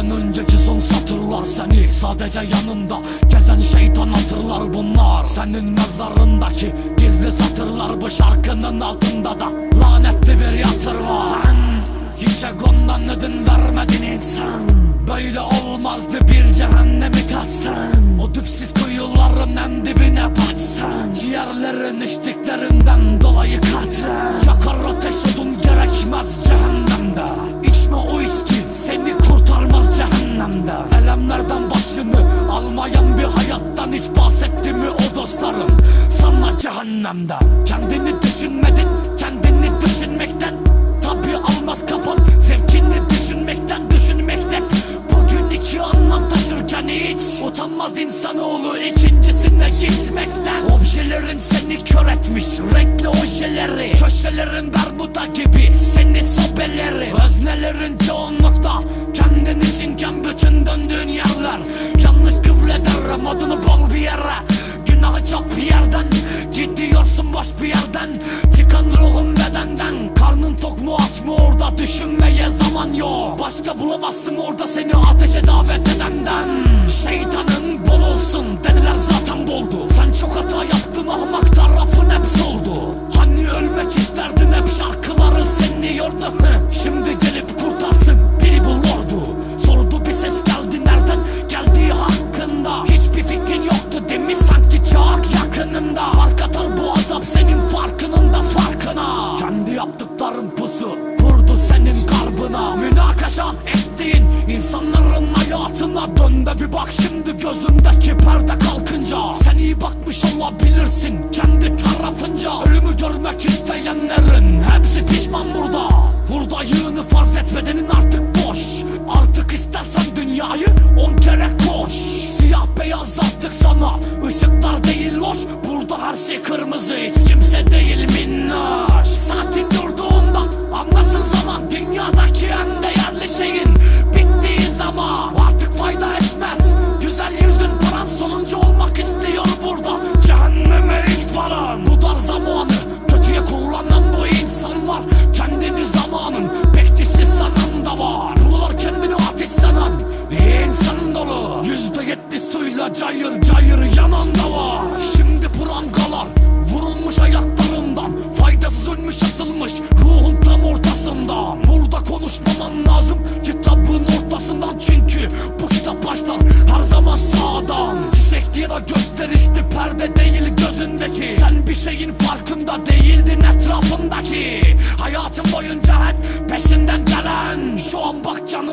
Ölümden önceki son satırlar seni Sadece yanında gezen şeytan hatırlar bunlar. Senin mezarındaki gizli satırlar Bu şarkının altında da lanetli bir yatır var. Sen hiç egondan ödün vermedin insan. Böyle olmazdı bir cehennemi tatsan. O dipsiz kuyuların en dibine batsan. Ciğerlerin içtiklerinden dolayı katran. Yakar ateş odun gerekmez cehennemde almayan bir hayattan hiç bahsetti mi o dostlarım? Sana cehennemden Kendini düşünmedin kendini düşünmekten. Tabi almaz kafam zevkini düşünmekten düşünmekten. Bugün iki anlam taşırken hiç Utanmaz insanoğlu Seni kör etmiş renkli ojeleri. Köşelerin bermuda gibi seni sobeleri. Öznelerin çoğunlukta kendin içinken bütün döndüğün yerler. Yanlış kıbleder modunu bol bir yere. Günahı çok bir yerden Gidiyorsun boş bir yerden. Çıkan ruhun bedenden Karnın tok mu aç mı orada Düşünmeye zaman yok. Başka bulamazsın orada seni ateşe davet edenden. Şeytanın bol olsun Dediler hayatına Dön de bir bak şimdi gözündeki perde kalkınca. Sen iyi bakmış olabilirsin kendi tarafınca. Ölümü görmek isteyenlerin hepsi pişman burada. Burada yığını farz et artık boş. Artık istersen dünyayı on kere koş. Siyah beyaz artık sana ışıklar Cayır cayır yanan da var Şimdi prangalar vurulmuş ayaklarından. Faydasız ölmüş asılmış ruhun tam ortasında. Burada konuşmaman lazım kitabın ortasından. Çünkü bu kitap başlar her zaman sağdan. Çiçek diye de gösterişti perde değil gözündeki. Sen bir şeyin farkında değildin etrafındaki. Hayatın boyunca hep peşinden gelen. Şu an bak canım